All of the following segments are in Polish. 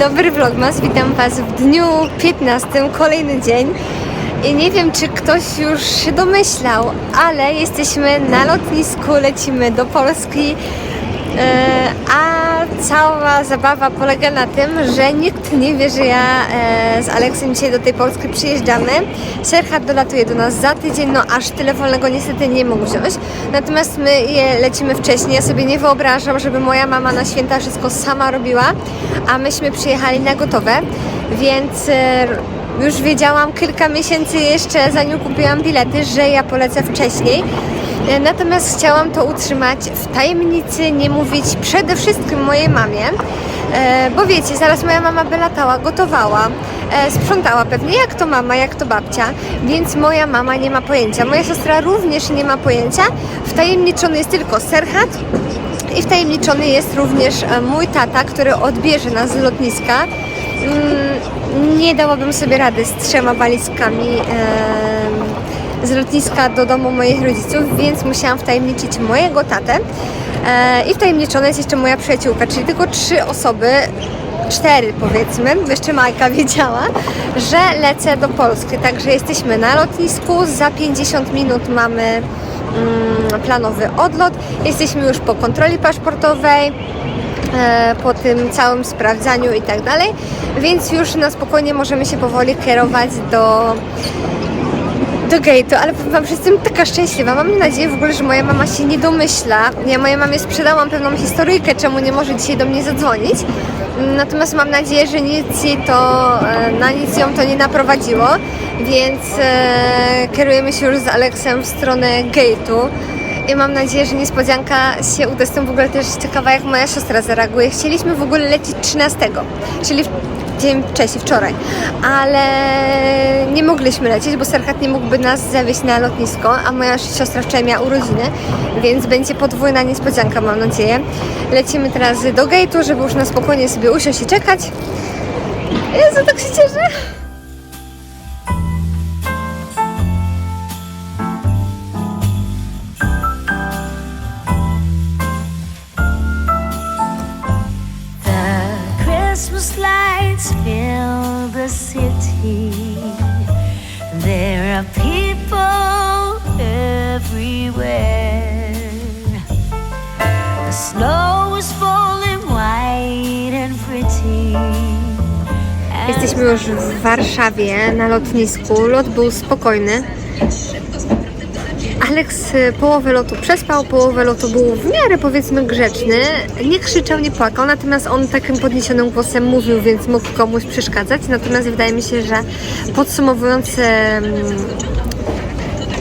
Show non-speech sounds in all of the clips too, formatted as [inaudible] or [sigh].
Dobry Vlogmas, witam Was w dniu 15, kolejny dzień. I nie wiem, czy ktoś już się domyślał, ale jesteśmy na lotnisku, lecimy do Polski. E, a cała zabawa polega na tym, że nikt nie wie, że ja e, z Aleksem dzisiaj do tej Polski przyjeżdżamy. Serhat dolatuje do nas za tydzień, no aż tyle wolnego niestety nie mógł wziąć. Natomiast my je lecimy wcześniej. Ja sobie nie wyobrażam, żeby moja mama na święta wszystko sama robiła, a myśmy przyjechali na gotowe, więc e, już wiedziałam kilka miesięcy jeszcze, zanim kupiłam bilety, że ja polecę wcześniej. E, Natomiast chciałam to utrzymać w tajemnicy, nie mówić przede wszystkim mojej mamie, e, bo wiecie, zaraz moja mama by latała, gotowała, e, sprzątała pewnie, jak to mama, jak to babcia, więc moja mama nie ma pojęcia. Moja siostra również nie ma pojęcia. Wtajemniczony jest tylko Serhat, i wtajemniczony jest również mój tata, który odbierze nas z lotniska. Mm, Nie dałabym sobie rady z trzema walizkami z lotniska do domu moich rodziców, więc musiałam wtajemniczyć mojego tatę. E, I wtajemniczona jest jeszcze moja przyjaciółka, czyli tylko trzy osoby, cztery powiedzmy, jeszcze Majka [laughs] wiedziała, że lecę do Polski. Także jesteśmy na lotnisku, za 50 minut mamy mm, planowy odlot. Jesteśmy już po kontroli paszportowej, e, po tym całym sprawdzaniu i tak dalej, więc już na spokojnie możemy się powoli kierować do do gate'u, ale powiem Wam, że jestem taka szczęśliwa. Mam nadzieję w ogóle, że moja mama się nie domyśla. Ja mojej mamie sprzedałam pewną historyjkę, czemu nie może dzisiaj do mnie zadzwonić. Natomiast mam nadzieję, że nic jej to, e, na nic ją to nie naprowadziło, więc e, kierujemy się już z Aleksem w stronę gate'u. I mam nadzieję, że niespodzianka się uda. Jestem w ogóle też ciekawa, jak moja siostra zareaguje. Chcieliśmy w ogóle lecieć 13, czyli dzień wcześniej, wczoraj, ale nie mogliśmy lecieć, bo Serhat nie mógłby nas zawieźć na lotnisko, a moja siostra wczoraj miała urodziny, więc będzie podwójna niespodzianka, mam nadzieję. Lecimy teraz do gate'u, żeby już na spokojnie sobie usiąść i czekać. Jezu, tak się cieszę! The city. There are people everywhere. The snow is falling white and pretty. Jesteśmy już w Warszawie na lotnisku. Lot był spokojny. Aleks y, połowę lotu przespał, połowę lotu był w miarę powiedzmy grzeczny. Nie krzyczał, nie płakał, natomiast on takim podniesionym głosem mówił, więc mógł komuś przeszkadzać. Natomiast wydaje mi się, że podsumowując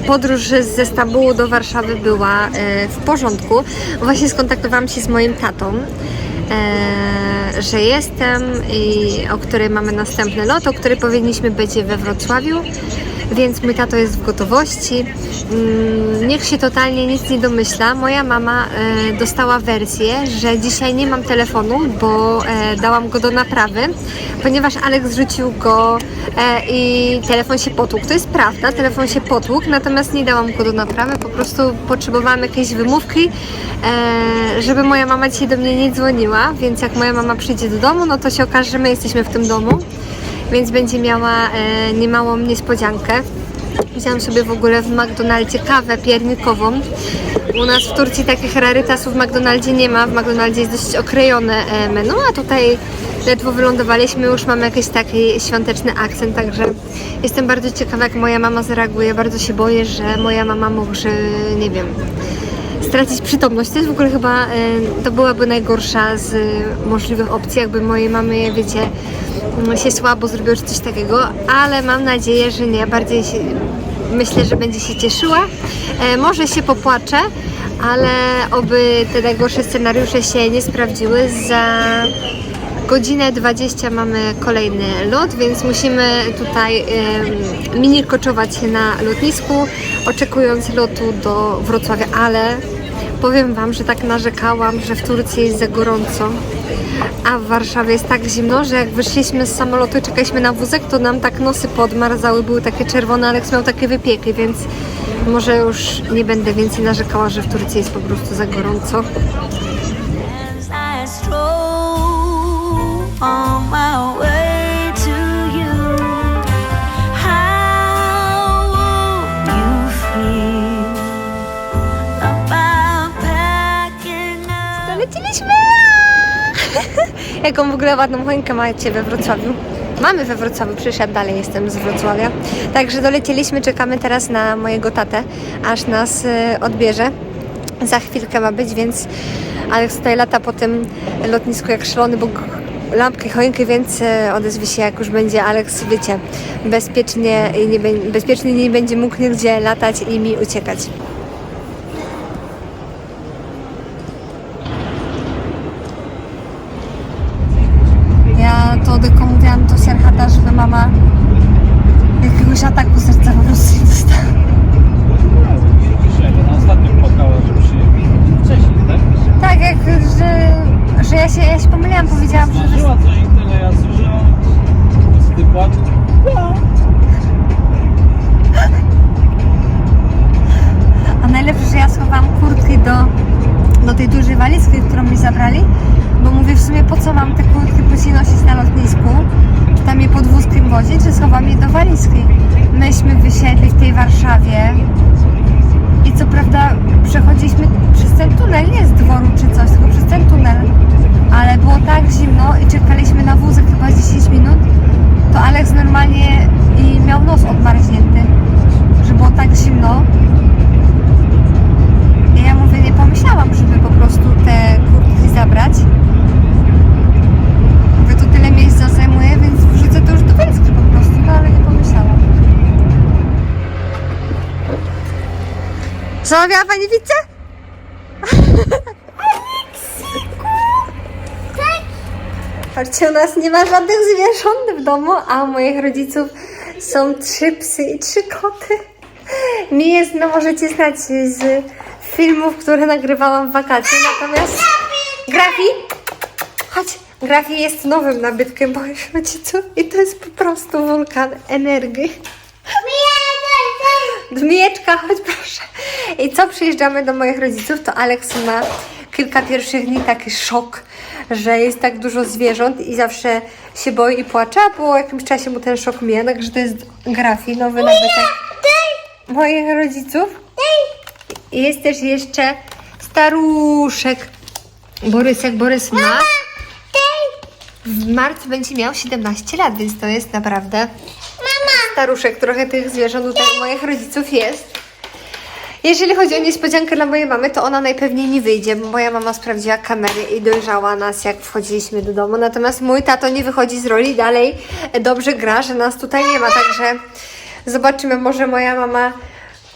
podróż ze Stambułu do Warszawy była e, w porządku. Właśnie skontaktowałam się z moim tatą, e, że jestem i o której mamy następny lot, o której powinniśmy być we Wrocławiu. Więc mój tato jest w gotowości. Mm, Niech się totalnie nic nie domyśla. Moja mama e, dostała wersję, że dzisiaj nie mam telefonu, bo e, dałam go do naprawy, ponieważ Aleks zrzucił go e, i telefon się potłukł. To jest prawda, telefon się potłukł, natomiast nie dałam go do naprawy, po prostu potrzebowałam jakiejś wymówki, żeby moja mama dzisiaj do mnie nie dzwoniła, więc jak moja mama przyjdzie do domu, no to się okaże, że my jesteśmy w tym domu, więc będzie miała e, niemałą niespodziankę. Wziąłam sobie w ogóle w McDonaldzie kawę piernikową. U nas w Turcji takich rarytasów w McDonaldzie nie ma. W McDonaldzie jest dość okrojone e, menu, a tutaj ledwo wylądowaliśmy, już mamy jakiś taki świąteczny akcent, także jestem bardzo ciekawa, jak moja mama zareaguje. Bardzo się boję, że moja mama może, nie wiem, stracić przytomność. To jest w ogóle chyba, e, to byłaby najgorsza z możliwych opcji, jakby mojej mamy, wiecie, się słabo zrobiło czy coś takiego, ale mam nadzieję, że nie. Bardziej się, myślę, że będzie się cieszyła. E, może się popłacze, ale oby te najgorsze scenariusze się nie sprawdziły. Za godzinę 20 mamy kolejny lot, więc musimy tutaj em, mini koczować na lotnisku, oczekując lotu do Wrocławia, ale powiem Wam, że tak narzekałam, że w Turcji jest za gorąco, a w Warszawie jest tak zimno, że jak wyszliśmy z samolotu i czekaliśmy na wózek, to nam tak nosy podmarzały, były takie czerwone, Aleks miał takie wypieki, więc może już nie będę więcej narzekała, że w Turcji jest po prostu za gorąco. As I stroll jaką w ogóle ładną choinkę macie we Wrocławiu. Mamy we Wrocławiu, przyszedł dalej, jestem z Wrocławia. Także dolecieliśmy, czekamy teraz na mojego tatę, aż nas y, odbierze. Za chwilkę ma być, więc Aleks tutaj lata po tym lotnisku jak szalony, bo lampkę, choinkę, więc e, odezwie się jak już będzie Aleks, wiecie, bezpiecznie, nie, bezpiecznie nie będzie mógł nigdzie latać i mi uciekać. Zamawiała Pani pizzę? Patrzcie, u nas nie ma żadnych zwierząt w domu, a u moich rodziców są trzy psy i trzy koty. Mi jest, no możecie znać z filmów, które nagrywałam w wakacje, natomiast Grafi, chodź, Grafi jest nowym nabytkiem moich rodziców i to jest po prostu wulkan energii. Dmieczka, chodź proszę. I co przyjeżdżamy do moich rodziców, to Alex ma kilka pierwszych dni taki szok, że jest tak dużo zwierząt i zawsze się boi i płacze, a po jakimś czasie mu ten szok mija, także to jest Grafi, nowy nabytek moich rodziców. I jest też jeszcze staruszek. Borysek, Borys ma. W marcu będzie miał 17 lat, więc to jest naprawdę staruszek. Trochę tych zwierząt tutaj u moich rodziców jest. Jeżeli chodzi o niespodziankę dla mojej mamy, to ona najpewniej nie wyjdzie, bo moja mama sprawdziła kamery i dojrzała nas, jak wchodziliśmy do domu. Natomiast mój tato nie wychodzi z roli, dalej dobrze gra, że nas tutaj nie ma, także zobaczymy, może moja mama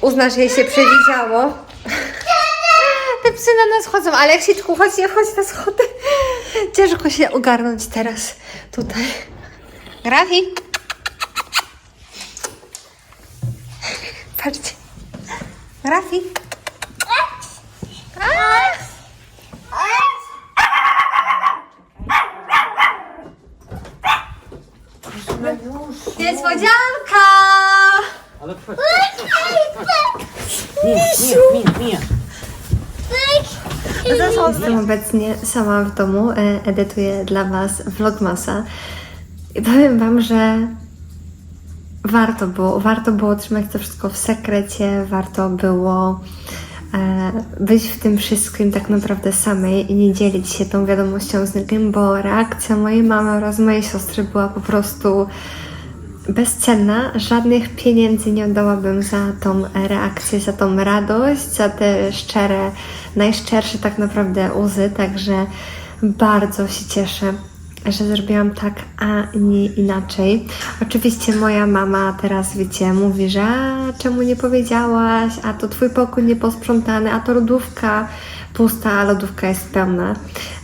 uzna, że jej się przewidziało. Te psy na nas chodzą, ale jak się chodzi, nie chodź na schody. Ciężko się ogarnąć teraz tutaj. Grafi. Patrzcie. Grafi. Niespodzianka! Ale chodź, Mija, mija, mija, mija. Jestem obecnie sama w domu, e, edytuję dla Was vlogmasa i powiem Wam, że warto było, warto było trzymać to wszystko w sekrecie, warto było e, być w tym wszystkim tak naprawdę samej i nie dzielić się tą wiadomością z nikim, bo reakcja mojej mamy oraz mojej siostry była po prostu bezcenna. Żadnych pieniędzy nie oddałabym za tą reakcję, za tą radość, za te szczere, najszczersze tak naprawdę łzy. Także bardzo się cieszę, że zrobiłam tak, a nie inaczej. Oczywiście moja mama teraz, wiecie, mówi, że a, czemu nie powiedziałaś, a to twój pokój nieposprzątany, a to lodówka pusta, a lodówka jest pełna.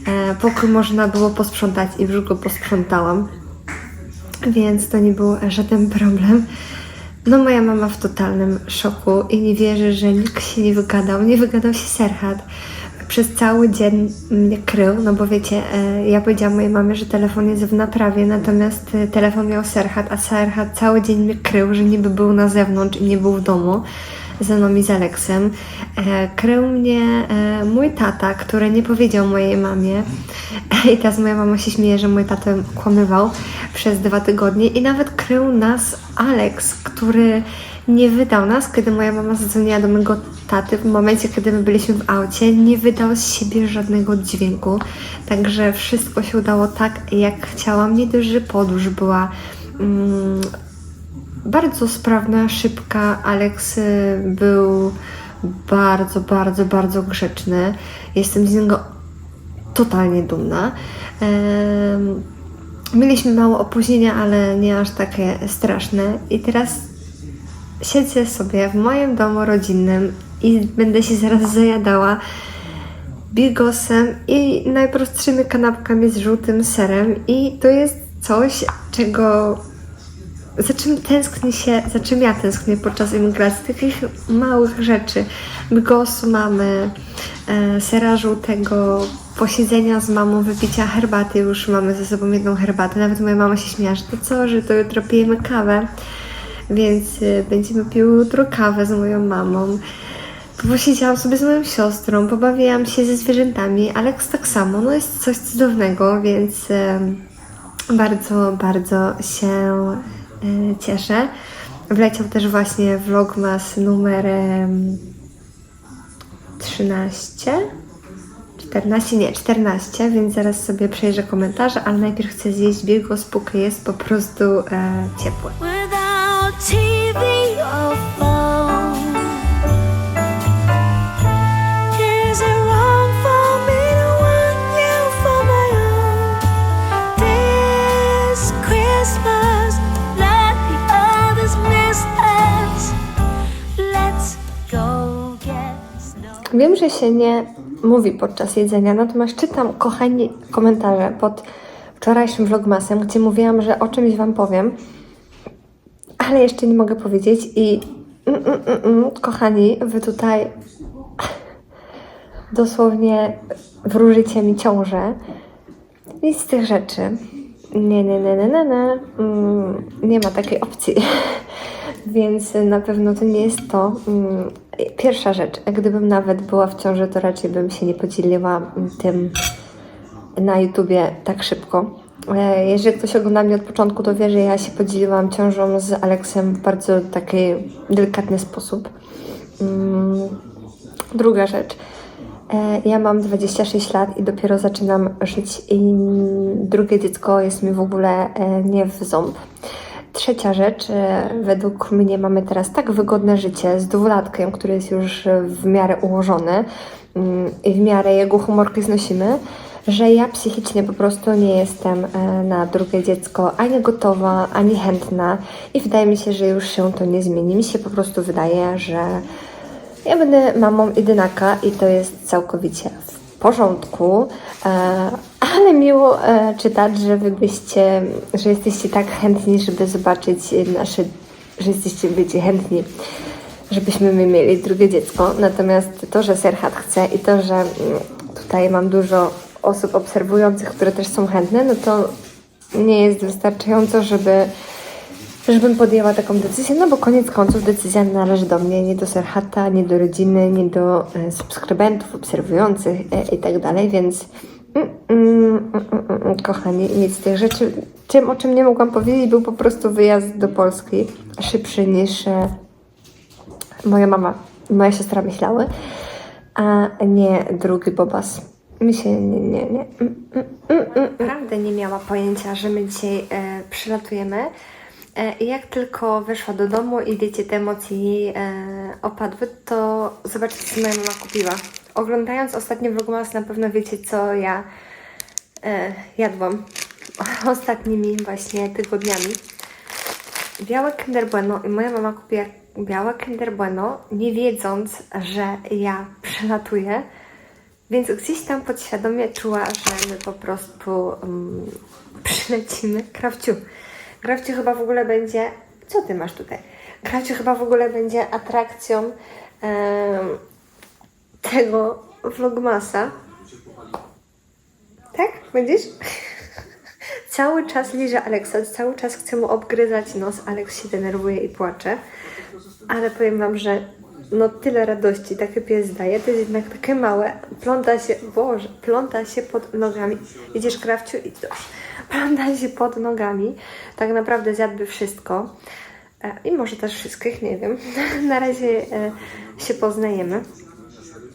E, pokój można było posprzątać i już go posprzątałam więc to nie był żaden problem. No moja mama w totalnym szoku i nie wierzy, że nikt się nie wygadał. Nie wygadał się Serhat. Przez cały dzień mnie krył, no bo wiecie, e, ja powiedziałam mojej mamie, że telefon jest w naprawie, natomiast e, telefon miał Serhat, a Serhat cały dzień mnie krył, że niby był na zewnątrz i nie był w domu ze mną i z Aleksem. E, krył mnie mój tata, który nie powiedział mojej mamie. I teraz moja mama się śmieje, że mój tata kłamywał przez dwa tygodnie. I nawet krył nas Aleks, który nie wydał nas, kiedy moja mama zadzwoniła do mojego taty w momencie, kiedy my byliśmy w aucie, nie wydał z siebie żadnego dźwięku. Także wszystko się udało tak, jak chciałam. Nie dość, że podróż była mm, bardzo sprawna, szybka. Alex y, był bardzo, bardzo, bardzo grzeczny. Jestem z niego totalnie dumna. Em, Mieliśmy mało opóźnienia, ale nie aż takie straszne. I teraz siedzę sobie w moim domu rodzinnym i będę się zaraz zajadała bigosem i najprostszymi kanapkami z żółtym serem. I to jest coś, czego za czym tęskni się, za czym ja tęsknię podczas emigracji, takich małych rzeczy. Bigosu mamy, e, sera żółtego, posiedzenia z mamą, wypicia herbaty, już mamy ze sobą jedną herbatę. Nawet moja mama się śmiała, że to co, że to jutro pijemy kawę, więc e, będziemy piły jutro kawę z moją mamą. Posiedziałam sobie z moją siostrą, pobawiłam się ze zwierzętami, Alex tak samo, no jest coś cudownego, więc... em, bardzo, bardzo się e, cieszę. Wleciał też właśnie vlogmas numerem 13, 14, nie, 14, więc zaraz sobie przejrzę komentarze, ale najpierw chcę zjeść bigos, póki jest po prostu e. Wiem, że się nie mówi podczas jedzenia, natomiast czytam, kochani, komentarze pod wczorajszym vlogmasem, gdzie mówiłam, że o czymś Wam powiem, ale jeszcze nie mogę powiedzieć i mm, mm, mm, mm, kochani, Wy tutaj [laughs] dosłownie wróżycie mi ciążę. Nic z tych rzeczy. Nie, nie, nie, nie, nie, nie. Mm, nie ma takiej opcji. [laughs] Więc na pewno to nie jest to. Mm, Pierwsza rzecz, gdybym nawet była w ciąży, to raczej bym się nie podzieliła tym na YouTubie tak szybko. E, Jeżeli ktoś ogląda mnie od początku, to wie, że ja się podzieliłam ciążą z Aleksem w bardzo taki delikatny sposób. Mm, Druga rzecz. E, Ja mam 26 lat i dopiero zaczynam żyć i drugie dziecko jest mi w ogóle e, nie w ząb. Trzecia rzecz, według mnie mamy teraz tak wygodne życie z dwulatkiem, który jest już w miarę ułożony mm, i w miarę jego humorki znosimy, że ja psychicznie po prostu nie jestem e, na drugie dziecko ani gotowa, ani chętna i wydaje mi się, że już się to nie zmieni. Mi się po prostu wydaje, że ja będę mamą jedynaka i to jest całkowicie w porządku, e, ale miło e, czytać, że wy byście, że jesteście tak chętni, żeby zobaczyć nasze, że jesteście bycie chętni, żebyśmy my mieli drugie dziecko. Natomiast to, że Serhat chce i to, że mm, tutaj mam dużo osób obserwujących, które też są chętne, no to nie jest wystarczająco, żeby żebym podjęła taką decyzję, no bo koniec końców decyzja należy do mnie, nie do Serhata, nie do rodziny, nie do e, subskrybentów, obserwujących e, i tak dalej, więc mm, mm, mm, mm, mm, kochani, nic z tych rzeczy. Tym, o czym nie mogłam powiedzieć, był po prostu wyjazd do Polski szybszy niż e, moja mama moja siostra myślały, a nie drugi bobas. Mi się nie, nie, nie. Mm, mm, mm. Naprawdę nie miała pojęcia, że my dzisiaj e, przylatujemy. E, jak tylko weszła do domu i wiecie, te emocje jej e, opadły, to zobaczcie, co moja mama kupiła. Oglądając ostatni vlogmas na pewno wiecie, co ja e, jadłam [laughs] ostatnimi właśnie tygodniami. Białe Kinder Bueno i moja mama kupiła białe Kinder Bueno, nie wiedząc, że ja przylatuję. Więc gdzieś tam podświadomie czuła, że my po prostu um, przylecimy. Krawciu, Krawciu chyba w ogóle będzie... Co ty masz tutaj? Krawciu chyba w ogóle będzie atrakcją em, tego vlogmasa. Tak? Będziesz? [laughs] Cały czas liże Aleksa, cały czas chce mu obgryzać nos. Aleks się denerwuje i płacze. Ale powiem Wam, że no tyle radości taki pies daje, to jest jednak takie małe. Pląta się, Boże, pląta się pod nogami. Idziesz Krawciu i już. Pląta się pod nogami. Tak naprawdę zjadłby wszystko. E, I może też wszystkich, nie wiem. [laughs] Na razie e, się poznajemy.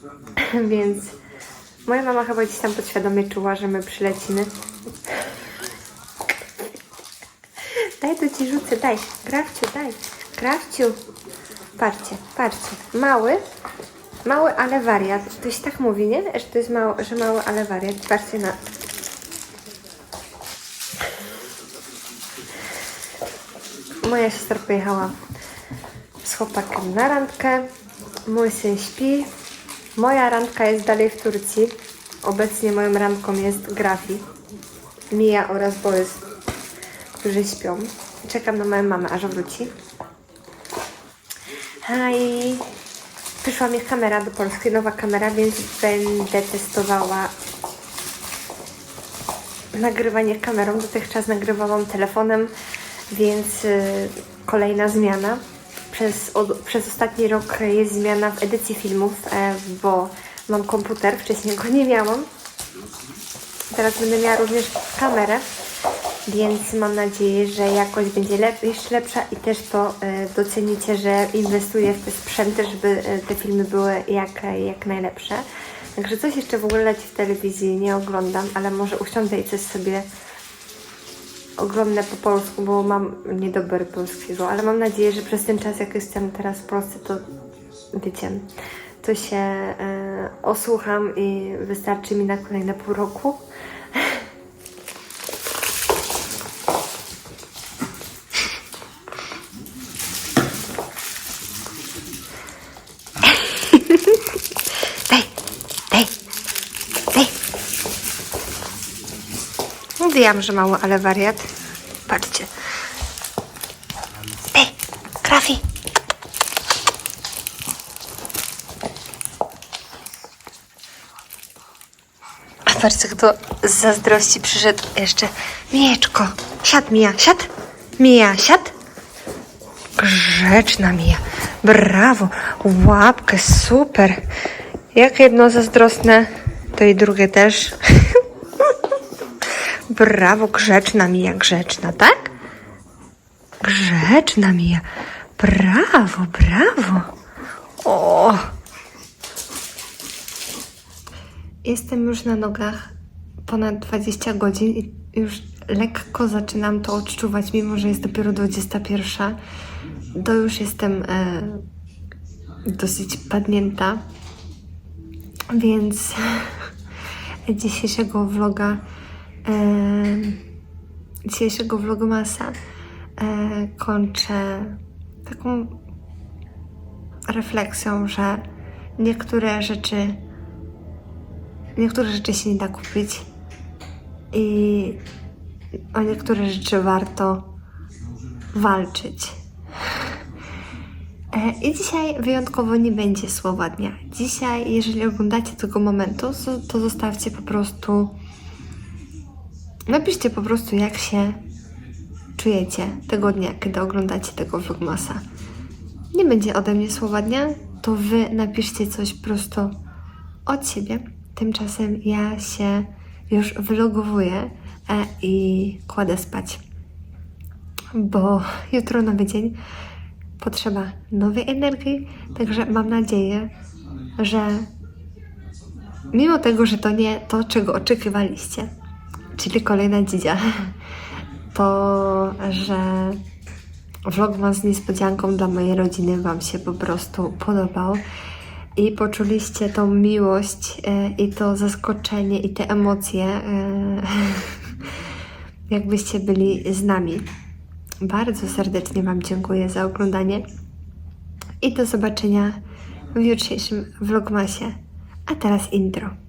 [laughs] Więc moja mama chyba gdzieś tam podświadomie czuła, że my przylecimy. [laughs] Daj to ci rzucę, daj. Krawciu, daj. Krawciu. Patrzcie, patrzcie. Mały, mały, ale wariat. To się tak mówi, nie? Że to jest mały, że mały, ale wariat. Patrzcie na... Moja siostra pojechała z chłopakiem na randkę. Mój syn śpi. Moja randka jest dalej w Turcji. Obecnie moją randką jest Grafi, Mia oraz Borys, którzy śpią. Czekam na moją mamę, aż wróci. Hej! Przyszła mi kamera do Polski, nowa kamera, więc będę testowała nagrywanie kamerą. Dotychczas nagrywałam telefonem, więc y, kolejna zmiana. Przez, od, przez ostatni rok jest zmiana w edycji filmów, e, bo mam komputer, wcześniej go nie miałam. Teraz będę miała również kamerę, więc mam nadzieję, że jakość będzie lep jeszcze lepsza i też to e, docenicie, że inwestuję w te sprzęty, żeby e, te filmy były jak, jak najlepsze. Także coś jeszcze w ogóle leci w telewizji, nie oglądam, ale może usiądę i coś sobie oglądnę po polsku, bo mam niedobry polskiego, ale mam nadzieję, że przez ten czas, jak jestem teraz w Polsce, to wiecie, to się e, osłucham i wystarczy mi na kolejne pół roku. Daj, daj, daj. Mówiłam, że mało, ale wariat. Patrzcie. Daj, Krafi. A patrzcie, kto z zazdrości przyszedł jeszcze. Mijeczko, siad Mija, siad. Mija, siad. Grzeczna Mija. Brawo. Łapkę, super. Jak jedno zazdrosne, to i drugie też. [laughs] Brawo, grzeczna Mija, grzeczna, tak? Grzeczna Mija. Brawo, brawo. O! Jestem już na nogach ponad 20 godzin i już lekko zaczynam to odczuwać, mimo że jest dopiero 21. To już jestem e, dosyć padnięta, więc [laughs] dzisiejszego vloga, e, dzisiejszego vlogmasa e, kończę taką refleksją, że niektóre rzeczy niektóre rzeczy się nie da kupić i o niektóre rzeczy warto walczyć. E, I dzisiaj wyjątkowo nie będzie słowa dnia. Dzisiaj, jeżeli oglądacie tego momentu, to, to zostawcie po prostu. Napiszcie po prostu, jak się czujecie tego dnia, kiedy oglądacie tego vlogmasa. Nie będzie ode mnie słowa dnia, to wy napiszcie coś prosto od siebie. Tymczasem ja się już vlogowuję e, i kładę spać, bo jutro nowy dzień, potrzeba nowej energii, także mam nadzieję, że mimo tego, że to nie to, czego oczekiwaliście, czyli kolejna dzidzia, to, że vlogmas z niespodzianką dla mojej rodziny Wam się po prostu podobał i poczuliście tą miłość e, i to zaskoczenie i te emocje, e, [laughs] jakbyście byli z nami. Bardzo serdecznie Wam dziękuję za oglądanie i do zobaczenia w jutrzejszym vlogmasie. A teraz intro.